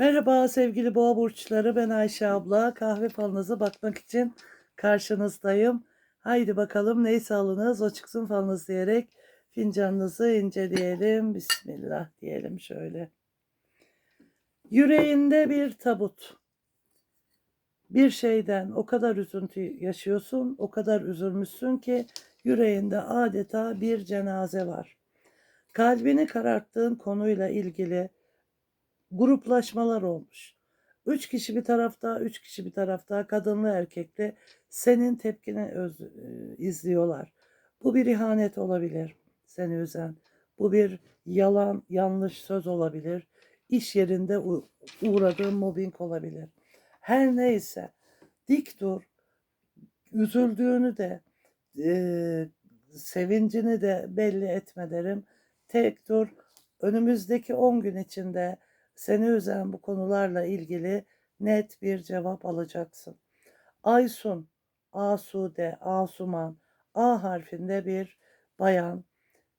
Merhaba sevgili boğa burçları ben Ayşe abla kahve falınıza bakmak için karşınızdayım. Haydi bakalım neyse alınız o çıksın falınız diyerek fincanınızı inceleyelim. Bismillah diyelim şöyle. Yüreğinde bir tabut. Bir şeyden o kadar üzüntü yaşıyorsun, o kadar üzülmüşsün ki yüreğinde adeta bir cenaze var. Kalbini kararttığın konuyla ilgili gruplaşmalar olmuş. Üç kişi bir tarafta, üç kişi bir tarafta, kadınlı erkekli senin tepkini öz, e, izliyorlar. Bu bir ihanet olabilir seni üzen. Bu bir yalan, yanlış söz olabilir. İş yerinde uğradığın mobbing olabilir. Her neyse dik dur. Üzüldüğünü de e, sevincini de belli etme derim. Tek dur. Önümüzdeki 10 gün içinde seni üzen bu konularla ilgili net bir cevap alacaksın. Aysun, Asude, Asuman, A harfinde bir bayan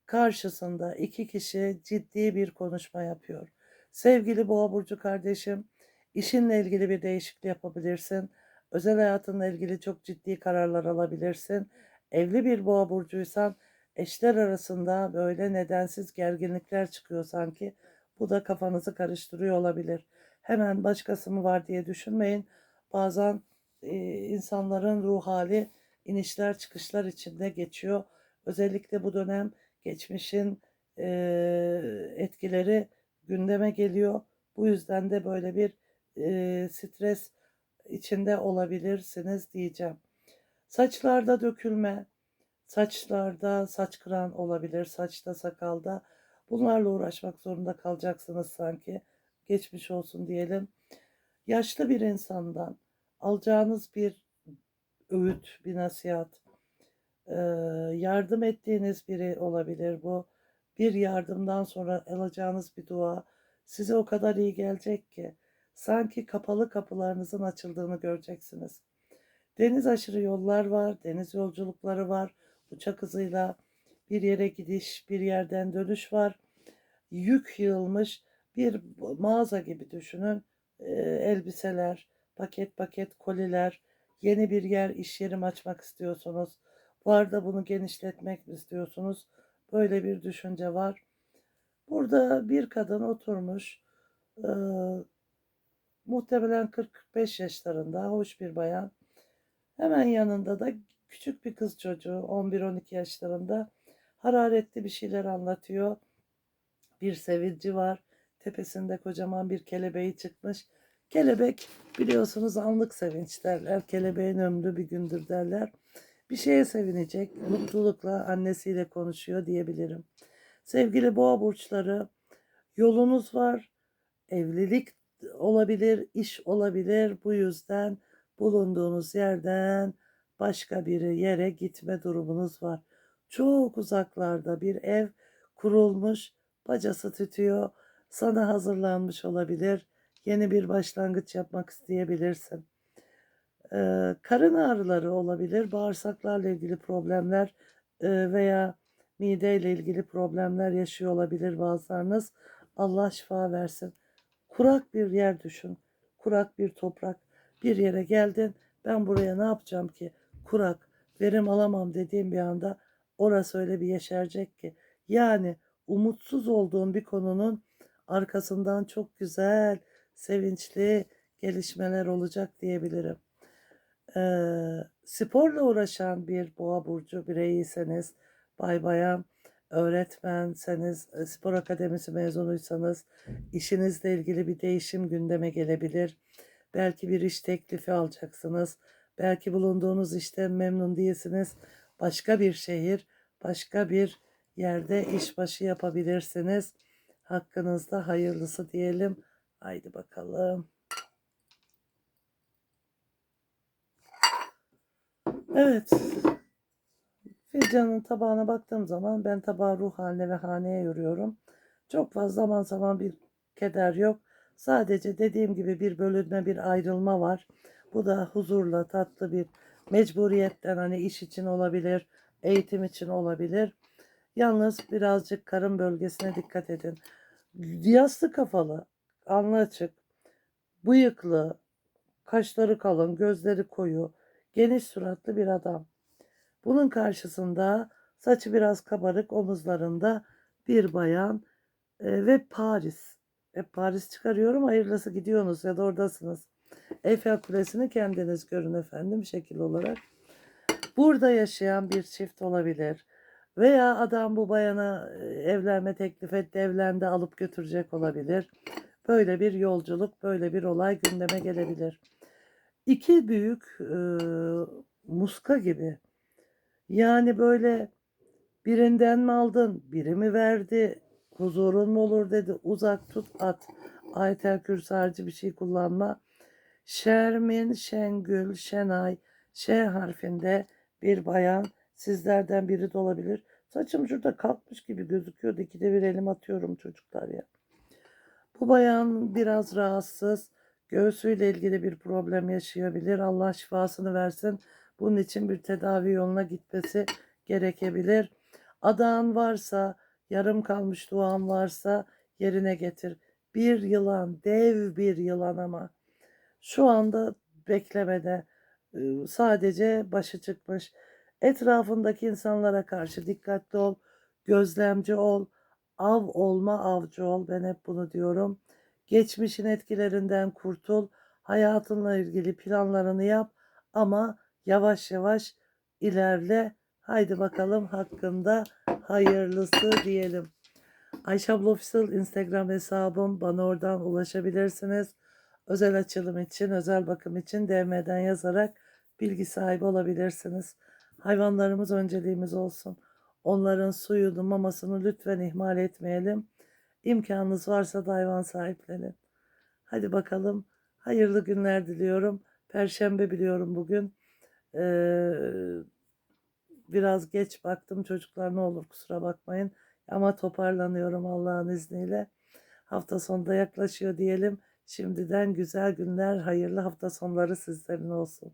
karşısında iki kişi ciddi bir konuşma yapıyor. Sevgili Boğa burcu kardeşim, işinle ilgili bir değişiklik yapabilirsin. Özel hayatınla ilgili çok ciddi kararlar alabilirsin. Evli bir Boğa burcuysan eşler arasında böyle nedensiz gerginlikler çıkıyor sanki. Bu da kafanızı karıştırıyor olabilir. Hemen başkası mı var diye düşünmeyin. Bazen e, insanların ruh hali inişler çıkışlar içinde geçiyor. Özellikle bu dönem geçmişin e, etkileri gündeme geliyor. Bu yüzden de böyle bir e, stres içinde olabilirsiniz diyeceğim. Saçlarda dökülme, saçlarda saç kıran olabilir, saçta sakalda. Bunlarla uğraşmak zorunda kalacaksınız sanki. Geçmiş olsun diyelim. Yaşlı bir insandan alacağınız bir öğüt, bir nasihat, yardım ettiğiniz biri olabilir bu. Bir yardımdan sonra alacağınız bir dua size o kadar iyi gelecek ki sanki kapalı kapılarınızın açıldığını göreceksiniz. Deniz aşırı yollar var, deniz yolculukları var. Uçak hızıyla bir yere gidiş, bir yerden dönüş var. Yük yığılmış bir mağaza gibi düşünün. Elbiseler, paket paket koliler, yeni bir yer, iş yerim açmak istiyorsunuz. Bu arada bunu genişletmek mi istiyorsunuz? Böyle bir düşünce var. Burada bir kadın oturmuş. Ee, muhtemelen 40-45 yaşlarında, hoş bir bayan. Hemen yanında da küçük bir kız çocuğu 11-12 yaşlarında hararetli bir şeyler anlatıyor. Bir sevinci var. Tepesinde kocaman bir kelebeği çıkmış. Kelebek biliyorsunuz anlık sevinç derler. Kelebeğin ömrü bir gündür derler. Bir şeye sevinecek. Mutlulukla annesiyle konuşuyor diyebilirim. Sevgili boğa burçları yolunuz var. Evlilik olabilir, iş olabilir. Bu yüzden bulunduğunuz yerden başka bir yere gitme durumunuz var. Çok uzaklarda bir ev kurulmuş, bacası tütüyor, sana hazırlanmış olabilir. Yeni bir başlangıç yapmak isteyebilirsin. Ee, karın ağrıları olabilir, bağırsaklarla ilgili problemler e, veya mideyle ilgili problemler yaşıyor olabilir bazılarınız. Allah şifa versin. Kurak bir yer düşün. Kurak bir toprak. Bir yere geldin. Ben buraya ne yapacağım ki? Kurak. Verim alamam dediğim bir anda orası öyle bir yeşerecek ki. Yani umutsuz olduğun bir konunun arkasından çok güzel, sevinçli gelişmeler olacak diyebilirim. Ee, sporla uğraşan bir boğa burcu bireyiyseniz, bay bayan, öğretmenseniz, e, spor akademisi mezunuysanız işinizle ilgili bir değişim gündeme gelebilir. Belki bir iş teklifi alacaksınız. Belki bulunduğunuz işten memnun değilsiniz. Başka bir şehir, başka bir yerde işbaşı yapabilirsiniz. Hakkınızda hayırlısı diyelim. Haydi bakalım. Evet. Fincanın tabağına baktığım zaman ben tabağı ruh haline ve haneye yoruyorum. Çok fazla zaman zaman bir keder yok. Sadece dediğim gibi bir bölünme, bir ayrılma var. Bu da huzurla tatlı bir mecburiyetten hani iş için olabilir, eğitim için olabilir. Yalnız birazcık karın bölgesine dikkat edin. Yassı kafalı, alnı açık, bıyıklı, kaşları kalın, gözleri koyu, geniş suratlı bir adam. Bunun karşısında saçı biraz kabarık, omuzlarında bir bayan e, ve Paris. Hep Paris çıkarıyorum, hayırlısı gidiyorsunuz ya da oradasınız. Eiffel Kulesi'ni kendiniz görün efendim şekil olarak. Burada yaşayan bir çift olabilir. Veya adam bu bayana evlenme teklif etti, evlendi, alıp götürecek olabilir. Böyle bir yolculuk, böyle bir olay gündeme gelebilir. İki büyük e, muska gibi. Yani böyle birinden mi aldın, biri mi verdi, huzurun mu olur dedi, uzak tut at. Ayetel kürsarcı bir şey kullanma. Şermin, Şengül, Şenay, Ş harfinde bir bayan sizlerden biri de olabilir. Saçım şurada kalkmış gibi gözüküyordu. İkide bir elim atıyorum çocuklar ya. Bu bayan biraz rahatsız. Göğsüyle ilgili bir problem yaşayabilir. Allah şifasını versin. Bunun için bir tedavi yoluna gitmesi gerekebilir. Adağın varsa, yarım kalmış duan varsa yerine getir. Bir yılan, dev bir yılan ama şu anda beklemede sadece başı çıkmış. Etrafındaki insanlara karşı dikkatli ol, gözlemci ol, av olma avcı ol. Ben hep bunu diyorum. Geçmişin etkilerinden kurtul, hayatınla ilgili planlarını yap ama yavaş yavaş ilerle. Haydi bakalım hakkında hayırlısı diyelim. Ayşe abla Official Instagram hesabım. Bana oradan ulaşabilirsiniz. Özel açılım için, özel bakım için DM'den yazarak bilgi sahibi olabilirsiniz. Hayvanlarımız önceliğimiz olsun. Onların suyunu, mamasını lütfen ihmal etmeyelim. İmkanınız varsa da hayvan sahiplenin. Hadi bakalım. Hayırlı günler diliyorum. Perşembe biliyorum bugün. Ee, biraz geç baktım çocuklar ne olur kusura bakmayın. Ama toparlanıyorum Allah'ın izniyle. Hafta sonunda yaklaşıyor diyelim. Şimdiden güzel günler, hayırlı hafta sonları sizlerin olsun.